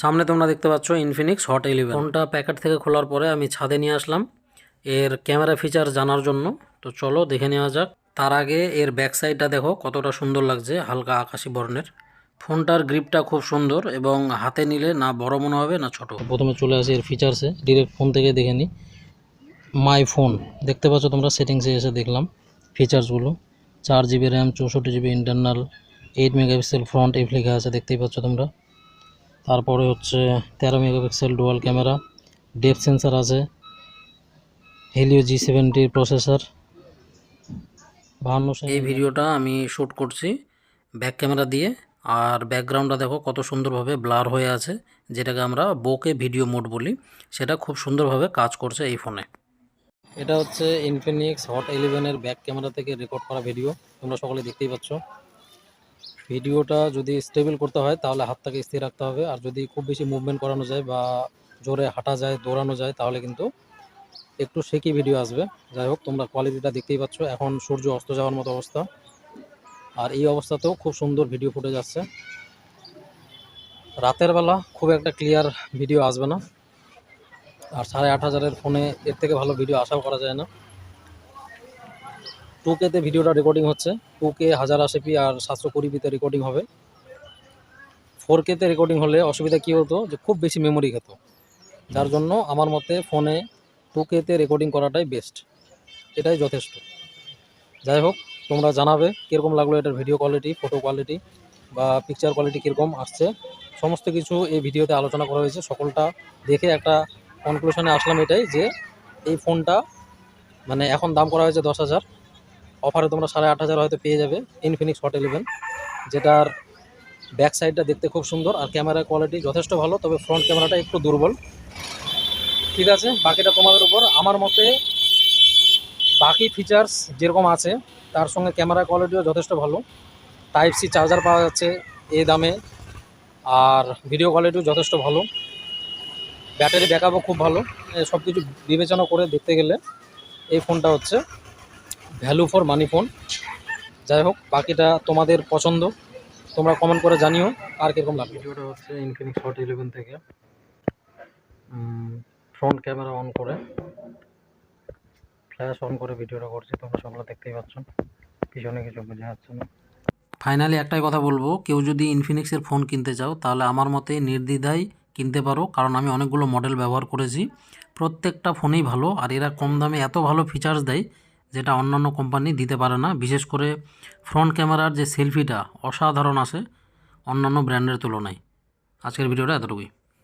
সামনে তোমরা দেখতে পাচ্ছ ইনফিনিক্স হট ইলেভেন ফোনটা প্যাকেট থেকে খোলার পরে আমি ছাদে নিয়ে আসলাম। এর ক্যামেরা ফিচার জানার জন্য। তো চলো দেখে নেওয়া যাক। তার আগে এর ব্যাক সাইডটা দেখো, কতটা সুন্দর লাগছে, হালকা আকাশি বর্ণের। ফোনটার গ্রিপটা খুব সুন্দর এবং হাতে নিলে না বড় মনে হবে, না ছোট। প্রথমে চলে আসি এর ফিচার্সে ডিরেক্ট ফোন থেকে দেখে নিই মাই ফোন দেখতে পাচ্ছ তোমরা সেটিংসে এসে দেখলাম ফিচার্সগুলো চার জিবি র্যাম চৌষট্টি GB internal eight megapixel front F লেখা আছে, দেখতেই পাচ্ছ তোমরা। তারপরে হচ্ছে তেরো megapixel dual camera depth sensor আছে হেলিও জি সেভেন্টির প্রসেসর বাহান্ন এই ভিডিওটা আমি শ্যুট করছি ব্যাক ক্যামেরা দিয়ে আর ব্যাকগ্রাউন্ডটা দেখো কত সুন্দরভাবে ব্লার হয়ে আছে যেটাকে আমরা বোকে ভিডিও মোড বলি সেটা খুব সুন্দরভাবে কাজ করছে এই ফোনে এটা হচ্ছে ইনফিনিক্স হট ইলেভেনের ব্যাক ক্যামেরা থেকে রেকর্ড করা ভিডিও তোমরা সকলে দেখতেই পাচ্ছ। ভিডিওটা যদি স্টেবল করতে হয়, তাহলে হাতটাকে স্থির রাখতে হবে। আর যদি খুব বেশি মুভমেন্ট করানো যায় বা জোরে হাঁটা যায়, দৌড়ানো যায়, তাহলে কিন্তু একটু শেকি ভিডিও আসবে। যাই হোক, তোমরা কোয়ালিটিটা দেখতেই পাচ্ছ। এখন সূর্য অস্ত যাওয়ার মতো অবস্থা। আর এই অবস্থাতেও খুব সুন্দর ভিডিও ফুটে যাচ্ছে রাতের বেলা খুব একটা ক্লিয়ার ভিডিও আসবে না। আর সাড়ে আট হাজারের ফোনে এর থেকে ভালো ভিডিও আশাও করা যায় না। টু কেতে ভিডিওটা রেকর্ডিং হচ্ছে। টু কে হাজার আশি পি আর সাতশো কুড়ি পিতে রেকর্ডিং হবে। ফোর কেতে রেকর্ডিং হলে অসুবিধা কী হতো যে খুব বেশি মেমোরি খেত। যার জন্য আমার মতে ফোনে টু কেতে রেকর্ডিং করাটাই বেস্ট এটাই যথেষ্ট। যাই হোক, তোমরা জানাবে কীরকম লাগল এটার ভিডিও কোয়ালিটি ফটো কোয়ালিটি বা পিকচার কোয়ালিটি কীরকম আসছে। সমস্ত কিছু এই ভিডিওতে আলোচনা করা হয়েছে। সকলটা দেখে একটা কনক্লুশনে আসলাম এটাই যে এই ফোনটা মানে এখন দাম করা হয়েছে দশ হাজার। অফারে তোমরা সাড়ে আট হাজার হয়তো পেয়ে যাবে ইনফিনিক্স হট ইলেভেন যেটার ব্যাক সাইডটা দেখতে খুব সুন্দর আর ক্যামেরা কোয়ালিটি যথেষ্ট ভালো, তবে ফ্রন্ট ক্যামেরাটা একটু দুর্বল। ঠিক আছে, বাকিটা তোমাদের উপর। আমার মতে বাকি ফিচার্স যেরকম আছে, তার সঙ্গে ক্যামেরা কোয়ালিটিও যথেষ্ট ভালো। টাইপ সি চার্জার পাওয়া যাচ্ছে এই দামে, আর ভিডিও কোয়ালিটিও যথেষ্ট ভালো। ব্যাটারি ব্যাকআপও খুব ভালো। সব কিছু বিবেচনা করে দেখতে গেলে এই ফোনটা হচ্ছে। ভ্যালু ফর মানি ফোন যাই হোক বাকিটা তোমাদের পছন্দ। তোমরা কমেন্ট করে জানিও আর কীরকম লাগবে। ভিডিওটা হচ্ছে ইনফিনিক্স হট ইলেভেন থেকে। ফ্রন্ট ক্যামেরা অন করে। ফ্ল্যাশ অন করে ভিডিওটা করছি। তোমরা সকলে দেখতেই পাচ্ছ। পিছনে কিছু বোঝা যাচ্ছে না। ফাইনালি একটাই কথা বলব। কেউ যদি ইনফিনিক্সের ফোন কিনতে চাও তাহলে আমার মতে নির্দ্বিধায় কিনতে পারো। কারণ আমি অনেকগুলো মডেল ব্যবহার করেছি। প্রত্যেকটা ফোনেই ভালো। আর এরা কম দামে এত ভালো ফিচার্স দেয় যেটা অন্যান্য কোম্পানি দিতে পারে না। বিশেষ করে ফ্রন্ট ক্যামেরার যে সেলফিটা অসাধারণ আসে অন্যান্য ব্র্যান্ডের তুলনায়। আজকের ভিডিওটা এতটুকুই।